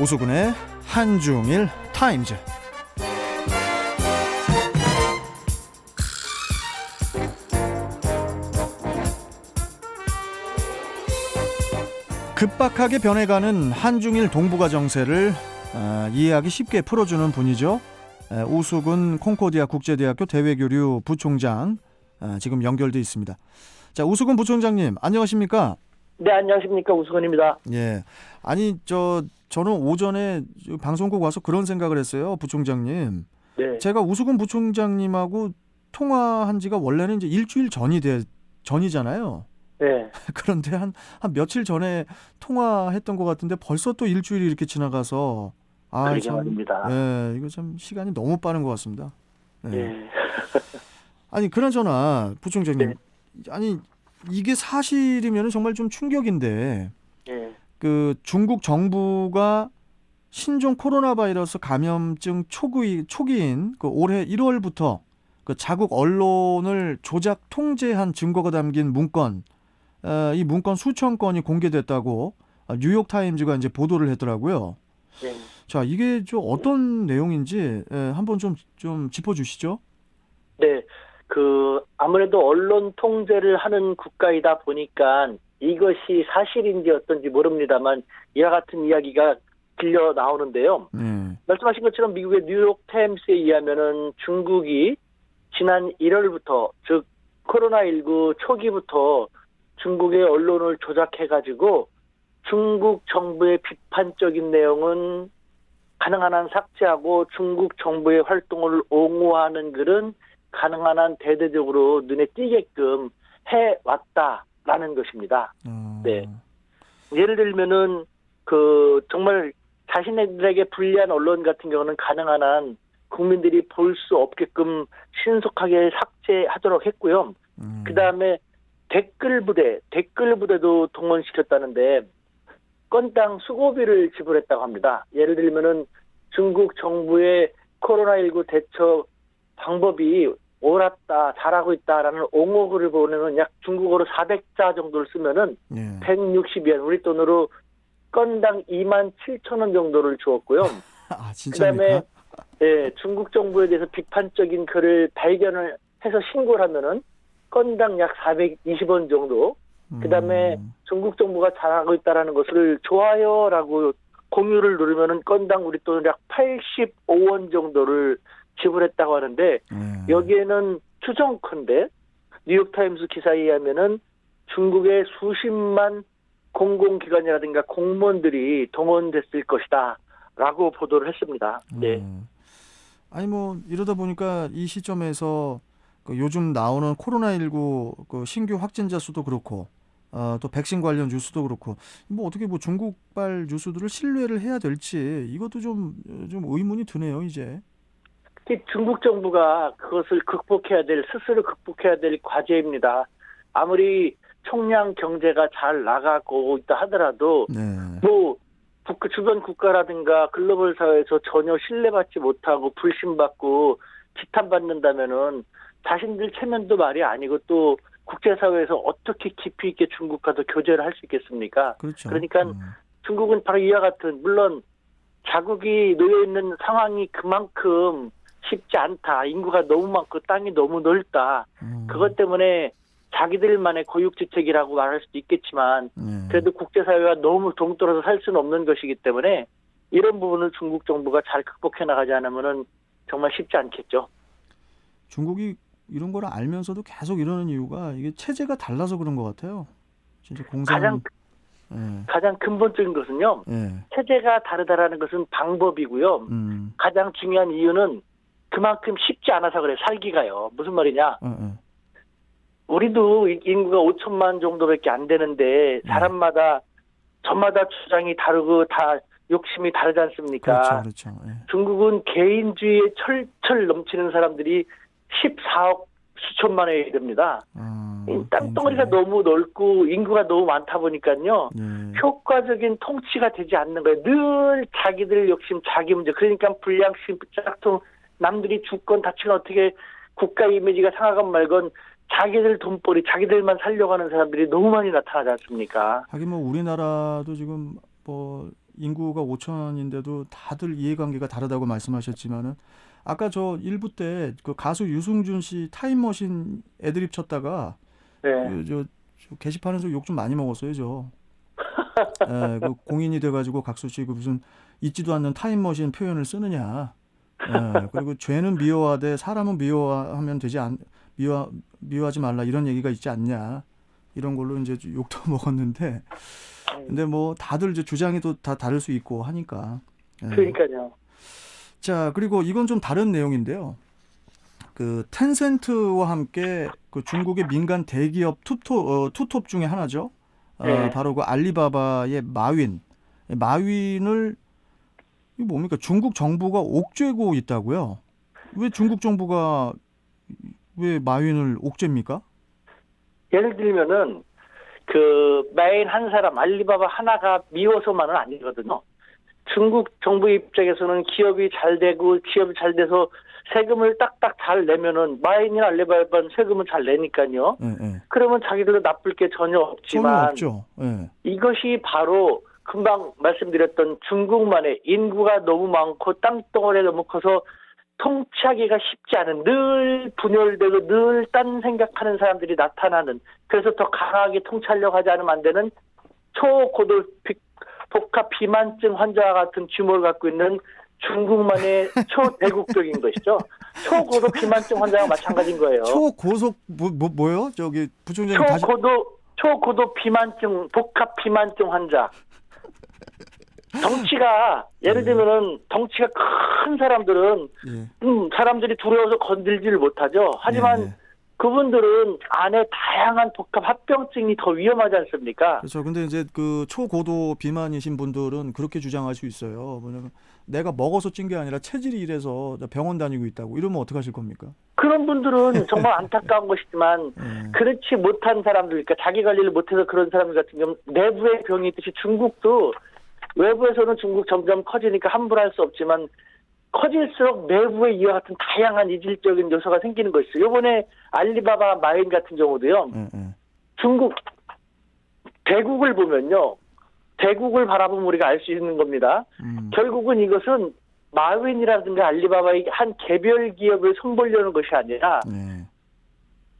오수근의 한중일 타임즈. 급박하게 변해가는 한중일 동북아 정세를 아, 이해하기 쉽게 풀어주는 분이죠. 에, 오수근 콩코디아 국제대학교 대외교류 부총장 아, 지금 연결돼 있습니다. 자, 오수근 부총장님 안녕하십니까? 네, 안녕하십니까. 우수건입니다. 예. 아니 저 저는 오전에 방송국 와서 그런 생각을 했어요, 부총장님. 네. 제가 우수근 부총장님하고 통화한 지가 원래는 이제 일주일 전이 돼 전이잖아요. 네. 그런데 한, 한 며칠 전에 통화했던 것 같은데 벌써 또 일주일이 이렇게 지나가서 아, 참, 말입니다. 예, 이거 참 시간이 너무 빠른 것 같습니다. 예. 네. 아니 그나저나 부총장님, 네. 아니 이게 사실이면 정말 좀 충격인데 네. 그 중국 정부가 신종 코로나 바이러스 감염증 초기 초기인 그 올해 1월부터 그 자국 언론을 조작 통제한 증거가 담긴 문건 어, 이 문건 수천 건이 공개됐다고 어, 뉴욕 타임즈가 이제 보도를 했더라고요. 네. 자 이게 좀 어떤 내용인지 예, 한번 좀 좀 짚어주시죠. 네. 그 아무래도 언론 통제를 하는 국가이다 보니까 이것이 사실인지 어떤지 모릅니다만 이와 같은 이야기가 들려 나오는데요. 예. 말씀하신 것처럼 미국의 뉴욕 타임스에 의하면은 중국이 지난 1월부터 즉 코로나19 초기부터 중국의 언론을 조작해 가지고 중국 정부의 비판적인 내용은 가능한 한 삭제하고 중국 정부의 활동을 옹호하는 글은 가능한 한 대대적으로 눈에 띄게끔 해왔다 라는 것입니다. 어, 네. 예를 들면은 그 정말 자신들에게 불리한 언론 같은 경우는 가능한 한 국민들이 볼 수 없게끔 신속하게 삭제하도록 했고요. 음, 그 다음에 댓글 부대, 댓글 부대도 동원시켰다는데 건당 수고비를 지불했다고 합니다. 예를 들면은 중국 정부의 코로나19 대처 방법이 옳았다, 잘하고 있다라는 옹호글을 보내는 약 중국어로 400자 정도를 쓰면은 예. 160엔 우리 돈으로 건당 2만 7천 원 정도를 주었고요. 아? 그다음에 예, 중국 정부에 대해서 비판적인 글을 발견을 해서 신고를 하면은 건당 약 420원 정도. 그다음에 음, 중국 정부가 잘하고 있다라는 것을 좋아요라고 공유를 누르면은 건당 우리 돈을 약 85원 정도를 지불했다고 하는데 예. 여기에는 추정컨대 뉴욕타임스 기사에 의하면은 중국의 수십만 공공기관이라든가 공무원들이 동원됐을 것이다라고 보도를 했습니다. 네. 음. 아니 뭐 이러다 보니까 이 시점에서 그 요즘 나오는 코로나19 그 신규 확진자 수도 그렇고 어, 또 백신 관련 뉴스도 그렇고 뭐 어떻게 뭐 중국발 뉴스들을 신뢰를 해야 될지 이것도 좀좀 의문이 드네요 이제. 중국 정부가 그것을 극복해야 될 스스로 극복해야 될 과제입니다. 아무리 총량 경제가 잘 나가고 있다 하더라도 네. 뭐 국- 주변 국가라든가 글로벌 사회에서 전혀 신뢰받지 못하고 불신받고 비탄받는다면은 자신들 체면도 말이 아니고 또 국제사회에서 어떻게 깊이 있게 중국과도 교제를 할 수 있겠습니까? 그렇죠. 그러니까 음. 중국은 바로 이와 같은 물론 자국이 놓여 있는 상황이 그만큼 쉽지 않다. 인구가 너무 많고 땅이 너무 넓다. 음. 그것 때문에 자기들만의 고육지책이라고 말할 수도 있겠지만 네. 그래도 국제사회와 너무 동떨어져 살 수는 없는 것이기 때문에 이런 부분을 중국 정부가 잘 극복해 나가지 않으면은 정말 쉽지 않겠죠. 중국이 이런 걸 알면서도 계속 이러는 이유가 이게 체제가 달라서 그런 것 같아요. 진짜 공산. 가장 예. 가장 근본적인 것은요. 예. 체제가 다르다라는 것은 방법이고요. 음. 가장 중요한 이유는 그만큼 쉽지 않아서 그래 살기가요. 무슨 말이냐? 어, 어. 우리도 이- 인구가 5천만 정도밖에 안 되는데 사람마다 저마다 주장이 다르고 다 욕심이 다르지 않습니까? 그렇죠, 그렇죠. 예. 중국은 개인주의에 철철 넘치는 사람들이 14억 수천만에 됩니다. 아, 이 땅덩어리가 개인주의. 너무 넓고 인구가 너무 많다 보니까요. 예. 효과적인 통치가 되지 않는 거예요. 늘 자기들 욕심, 자기 문제. 그러니까 불량심, 짝퉁, 남들이 죽건 다치건 어떻게 국가 이미지가 상하건 말건 자기들 돈벌이, 자기들만 살려고 하는 사람들이 너무 많이 나타나지 않습니까? 하긴 뭐 우리나라도 지금 뭐 인구가 5천인데도 다들 이해관계가 다르다고 말씀하셨지만은 아까 저 일부 때 그 가수 유승준 씨 타임머신 애드립 쳤다가 네. 그 저, 저 게시판에서 욕 좀 많이 먹었어요, 저. 예, 그 공인이 돼가지고 각수 씨그 무슨 있지도 않는 타임머신 표현을 쓰느냐. 예, 그리고 죄는 미워하되 사람은 미워하면 되지 않 미워 미워하지 말라 이런 얘기가 있지 않냐. 이런 걸로 이제 욕도 먹었는데, 근데 뭐 다들 이제 주장이 또 다 다를 수 있고 하니까. 예. 그러니까요. 자, 그리고 이건 좀 다른 내용인데요. 그 텐센트와 함께 그 중국의 민간 대기업 투톱 어, 투톱 중에 하나죠. 어, 네. 바로 그 알리바바의 마윈. 마윈을 이 뭡니까? 중국 정부가 옥죄고 있다고요. 왜 중국 정부가 왜 마윈을 옥죄입니까? 예를 들면은 그 메인 한 사람 알리바바 하나가 미워서만은 아니거든요. 중국 정부 입장에서는 기업이 잘 되고 기업이 잘 돼서 세금을 딱딱 잘 내면은 마인이나 알리바바는 세금을 잘 내니까요. 예, 예. 그러면 자기들도 나쁠 게 전혀 전혀 없지만 없죠. 예. 이것이 바로 금방 말씀드렸던 중국만의 인구가 너무 많고 땅덩어리가 너무 커서 통치하기가 쉽지 않은 늘 분열되고 늘 딴 생각하는 사람들이 나타나는 그래서 더 강하게 통치하려고 하지 않으면 안 되는 초고도 비- 복합 비만증 환자와 같은 규모를 갖고 있는 중국만의 초대국적인 것이죠. 초고도 비만증 환자와 마찬가지인 거예요. 초고속 뭐, 뭐 뭐요? 저기 부총장님 다시 초고도 초고도 비만증 복합 비만증 환자. 덩치가 예를 네. 들면은 덩치가 큰 사람들은 예. 음, 사람들이 두려워서 건들지를 못하죠. 하지만 네, 네. 그분들은 안에 다양한 복합 합병증이 더 위험하지 않습니까? 그렇죠. 근데 이제 그 초고도 비만이신 분들은 그렇게 주장할 수 있어요. 뭐냐면 내가 먹어서 찐 게 아니라 체질이 이래서 나 병원 다니고 있다고. 이러면 어떡 하실 겁니까? 그런 분들은 정말 안타까운 것이지만 예. 그렇지 못한 사람들, 그러니까 자기 관리를 못해서 그런 사람들 같은 경우 내부의 병이 있듯이 중국도 외부에서는 중국 점점 커지니까 함부로 할 수 없지만 커질수록 내부에 이와 같은 다양한 이질적인 요소가 생기는 것이죠. 요번에 알리바바 마인 같은 경우도요. 예, 예. 중국 대국을 보면요. 대국을 바라보면 우리가 알 수 있는 겁니다. 음. 결국은 이것은 마윈이라든가 알리바바의 한 개별 기업을 손보려는 것이 아니라 네.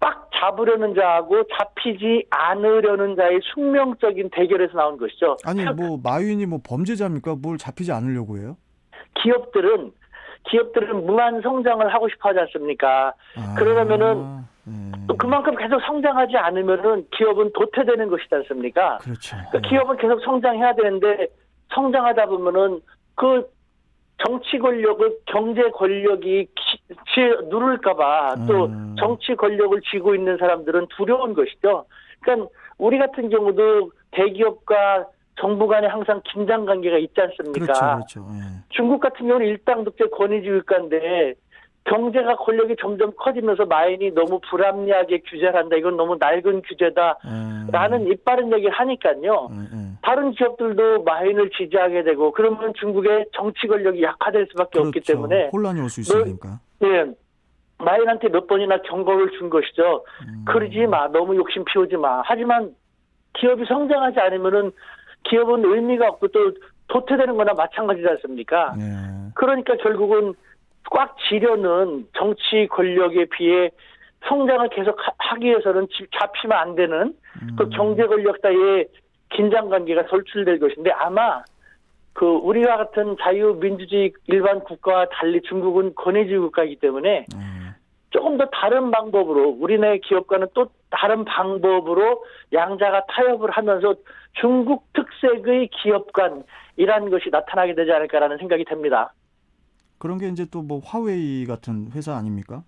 빡 잡으려는 자하고 잡히지 않으려는 자의 숙명적인 대결에서 나온 것이죠. 아니 뭐 마윈이 뭐 범죄자입니까? 뭘 잡히지 않으려고 해요? 기업들은 기업들은 무한 성장을 하고 싶어 하지 않습니까? 아, 그러려면은 예. 또 그만큼 계속 성장하지 않으면은 기업은 도태되는 것이지 않습니까? 그렇죠. 그러니까 기업은 계속 성장해야 되는데 성장하다 보면은 그 정치 권력을 경제 권력이 누를까봐 또 음. 정치 권력을 쥐고 있는 사람들은 두려운 것이죠. 그러니까 우리 같은 경우도 대기업과 정부 간에 항상 긴장 관계가 있지 않습니까? 그렇죠, 그렇죠. 예. 중국 같은 경우는 일당 독재 권위주의 국가인데 경제가 권력이 점점 커지면서 마인이 너무 불합리하게 규제를 한다. 이건 너무 낡은 규제다. 예. 라는 이빠른 얘기를 하니까요. 예, 예. 다른 기업들도 마인을 지지하게 되고 그러면 중국의 정치 권력이 약화될 수밖에 없기 그렇죠. 때문에 혼란이 올 수 있으니까. 예, 마인한테 몇 번이나 경고를 준 것이죠. 음. 그러지 마. 너무 욕심 피우지 마. 하지만 기업이 성장하지 않으면은 기업은 의미가 없고 또 도태되는 거나 마찬가지지 않습니까? 예. 그러니까 결국은 꽉 지려는 정치 권력에 비해 성장을 계속 하- 하기 위해서는 지- 잡히면 안 되는 그 음. 경제 권력 따위의 긴장 관계가 돌출될 것인데 아마 그 우리와 같은 자유민주주의 일반 국가와 달리 중국은 권위주의 국가이기 때문에 예. 조금 더 다른 방법으로 우리네 기업과는 또 다른 방법으로 양자가 타협을 하면서 중국 특색의 기업관이라는 것이 나타나게 되지 않을까라는 생각이 됩니다. 그런 게 이제 또 뭐 화웨이 같은 회사 아닙니까?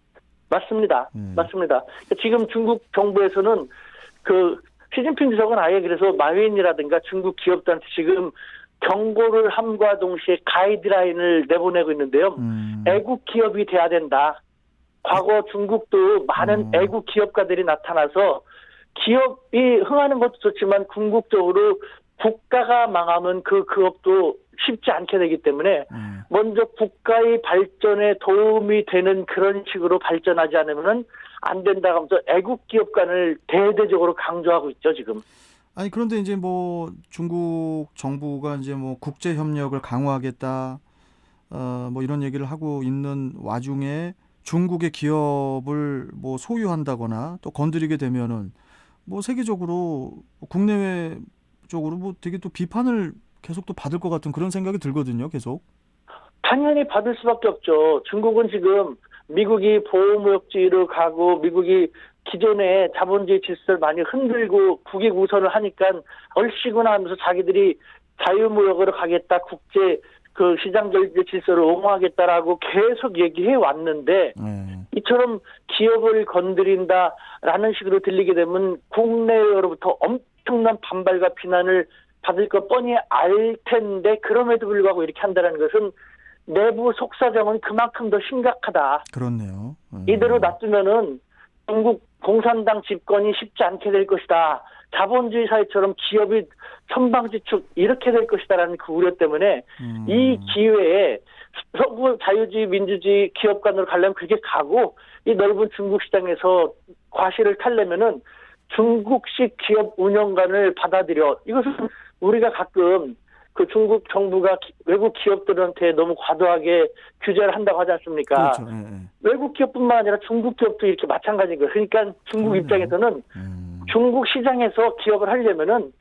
맞습니다. 음. 맞습니다. 지금 중국 정부에서는 그 시진핑 주석은 아예 그래서 마윈이라든가 중국 기업들한테 지금 경고를 함과 동시에 가이드라인을 내보내고 있는데요. 음. 애국 기업이 돼야 된다. 과거 중국도 많은 음. 애국 기업가들이 나타나서 기업이 흥하는 것도 좋지만 궁극적으로 국가가 망하면 그 기업도 쉽지 않게 되기 때문에 예. 먼저 국가의 발전에 도움이 되는 그런 식으로 발전하지 않으면 안 된다 하면서 애국 기업관을 대대적으로 강조하고 있죠 지금. 아니 그런데 이제 뭐 중국 정부가 이제 뭐 국제 협력을 강화하겠다 어 뭐 이런 얘기를 하고 있는 와중에 중국의 기업을 뭐 소유한다거나 또 건드리게 되면은 뭐 세계적으로 국내외 쪽으로 뭐 되게 또 비판을 계속 또 받을 것 같은 그런 생각이 들거든요. 계속. 당연히 받을 수밖에 없죠. 중국은 지금 미국이 보호무역주의로 가고 미국이 기존의 자본주의 질서를 많이 흔들고 국익 우선을 하니까 얼씨구나 하면서 자기들이 자유무역으로 가겠다, 국제 그 시장 경제 질서를 옹호하겠다라고 계속 얘기해 왔는데 네. 이처럼 기업을 건드린다라는 식으로 들리게 되면 국내로부터 엄 청난 반발과 비난을 받을 것 뻔히 알 텐데 그럼에도 불구하고 이렇게 한다는 것은 내부 속사정은 그만큼 더 심각하다. 그렇네요. 음. 이대로 놔두면은 중국 공산당 집권이 쉽지 않게 될 것이다. 자본주의 사회처럼 기업이 천방지축 이렇게 될 것이다라는 그 우려 때문에 음. 이 기회에 서구 자유주의 민주주의 기업 간으로 가려면 그게 가고 이 넓은 중국 시장에서 과실을 탈려면은 중국식 기업 운영관을 받아들여 이것은 우리가 가끔 그 중국 정부가 기- 외국 기업들한테 너무 과도하게 규제를 한다고 하지 않습니까? 그렇죠. 예, 예. 외국 기업뿐만 아니라 중국 기업도 이렇게 마찬가지인 거예요. 그러니까 중국 그러네요. 입장에서는 음. 중국 시장에서 기업을 하려면은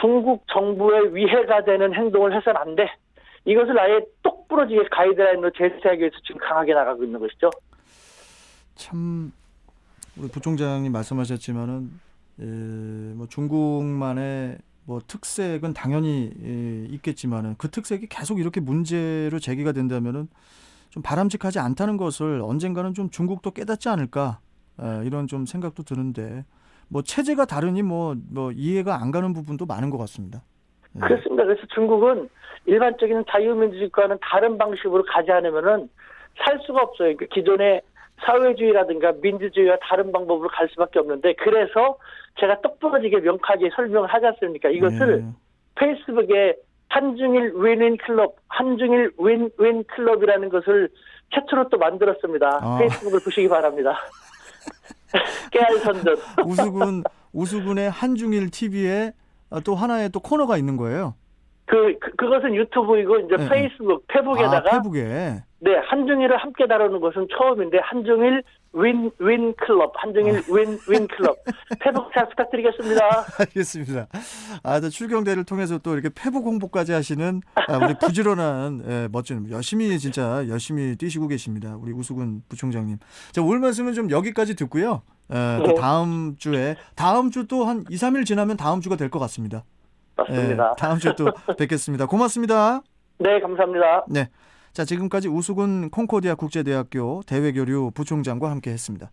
중국 정부의 위해가 되는 행동을 해서는 안 돼. 이것을 아예 똑 부러지게 가이드라인으로 제시하기 위해서 지금 강하게 나가고 있는 것이죠. 참 우리 부총장님 말씀하셨지만은 에, 뭐 중국만의 뭐 특색은 당연히 에, 있겠지만은 그 특색이 계속 이렇게 문제로 제기가 된다면은 좀 바람직하지 않다는 것을 언젠가는 좀 중국도 깨닫지 않을까 에, 이런 좀 생각도 드는데 뭐 체제가 다르니 뭐 뭐 이해가 안 가는 부분도 많은 것 같습니다. 예. 그렇습니다. 그래서 중국은 일반적인 자유민주주의과는 다른 방식으로 가지 않으면은 살 수가 없어요. 그 기존의 사회주의라든가 민주주의와 다른 방법으로 갈 수밖에 없는데 그래서 제가 똑부러지게 명확하게 설명을 하지 않습니까? 이것을 예. 페이스북에 한중일 윈윈 클럽, 한중일 윈윈 클럽이라는 것을 최초로 또 만들었습니다. 아. 페이스북을 보시기 바랍니다. 깨알 선전. 우수군 우수군의 한중일 TV에 또 하나의 또 코너가 있는 거예요. 그, 그 그 것은 유튜브이고 이제 네, 네. 페이스북 페북에다가 아, 페북에 네 한중일을 함께 다루는 것은 처음인데 한중일 윈 윈 클럽, 한중일 아. 윈윈 클럽 페북 잘 부탁드리겠습니다. 알겠습니다. 아, 또 출경대를 통해서 또 이렇게 페북 홍보까지 하시는 아, 우리 부지런한 예, 멋진 열심히 진짜 열심히 뛰시고 계십니다. 우리 우수근 부총장님. 자, 오늘 말씀은 좀 여기까지 듣고요. 예, 또 네. 다음 주에 다음 주 또 한 2, 3일 지나면 다음 주가 될 것 같습니다. 예, 맞습니다. 다음 주에 또 뵙겠습니다. 고맙습니다. 네 감사합니다. 네. 자, 지금까지 우수근 콩코디아 국제대학교 대외교류 부총장과 함께 했습니다.